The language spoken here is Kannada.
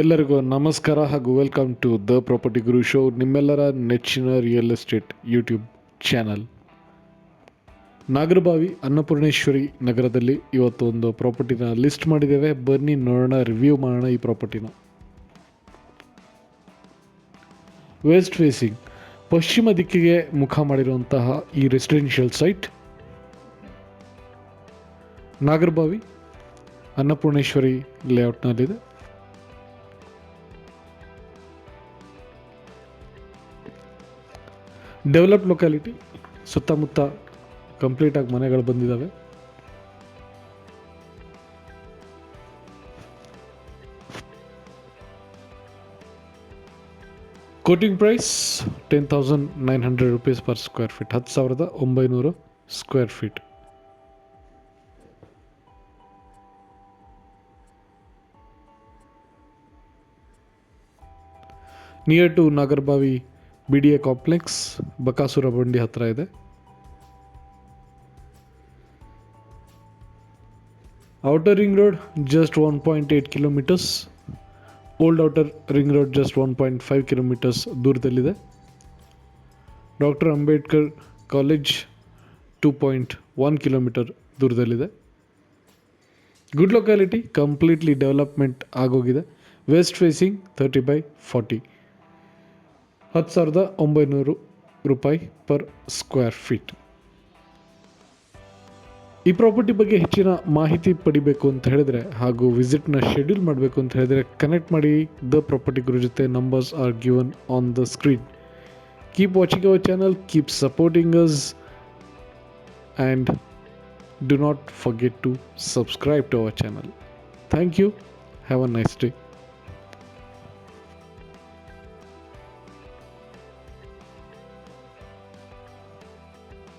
ಎಲ್ಲರಿಗೂ ನಮಸ್ಕಾರ ಹಾಗೂ welcome to the property guru show, ನಿಮ್ಮೆಲ್ಲರ ನೆಚ್ಚಿನ real estate YouTube channel Nagarbhavi Annapoorneshwari ನಗರದಲ್ಲಿ ಇವತ್ತು ಒಂದು ಪ್ರಾಪರ್ಟಿನ ಲಿಸ್ಟ್ ಮಾಡಿದ್ದೇವೆ. ಬನ್ನಿ ನೋಡೋಣ ರಿವ್ಯೂ ಮಾಡೋಣ ಈ ಪ್ರಾಪರ್ಟಿನ. ವೆಸ್ಟ್ ಫೇಸಿಂಗ್ ಪಶ್ಚಿಮ ದಿಕ್ಕಿಗೆ ಮುಖ ಮಾಡಿರುವಂತಹ ಈ ರೆಸಿಡೆನ್ಷಿಯಲ್ ಸೈಟ್ ನಾಗರಬಾವಿ ಅನ್ನಪೂರ್ಣೇಶ್ವರಿ ಲೇಔಟ್ನಲ್ಲಿದೆ ಡೆವಲಪ್ ಲೊಕ್ಯಾಲಿಟಿ ಸುತ್ತಮುತ್ತ ಕಂಪ್ಲೀಟಾಗಿ ಮನೆಗಳು ಬಂದಿದ್ದಾವೆ quoting price ten thousand nine hundred rupees per square feet ಹತ್ತು ಸಾವಿರದ ಒಂಬೈನೂರು square feet near to Nagarbhavi B D A complex, Bakasura Bandi ಹತ್ತಿರ ಇದೆ. Outer ring road just one point eight kilometers old outer ring road just one point five kilometers ದೂರದಲ್ಲಿದೆ. Doctor Ambedkar college two point one kilometer ದೂರದಲ್ಲಿದೆ. ಗುಡ್ ಲೊಕ್ಯಾಲಿಟಿ ಕಂಪ್ಲೀಟ್ಲಿ ಡೆವಲಪ್ಮೆಂಟ್ ಆಗೋಗಿದೆ. West facing thirty by forty ಹತ್ತು ಸಾವಿರದ ಒಂಬೈನೂರು ರೂಪಾಯಿ ಪರ್ ಸ್ಕ್ವೇರ್ ಫೀಟ್. ಈ ಪ್ರಾಪರ್ಟಿ ಬಗ್ಗೆ ಹೆಚ್ಚಿನ ಮಾಹಿತಿ ಪಡಿಬೇಕು ಅಂತ ಹೇಳಿದ್ರೆ ಹಾಗೂ ವಿಸಿಟ್ನ ಶೆಡ್ಯೂಲ್ ಮಾಡಬೇಕು ಅಂತ ಹೇಳಿದ್ರೆ ಕನೆಕ್ಟ್ ಮಾಡಿ. ದ ಪ್ರಾಪರ್ಟಿ ಗುರು ಜೊತೆ numbers are given on the screen. Keep watching our channel, keep supporting us and do not forget to subscribe to our channel thank you have a nice day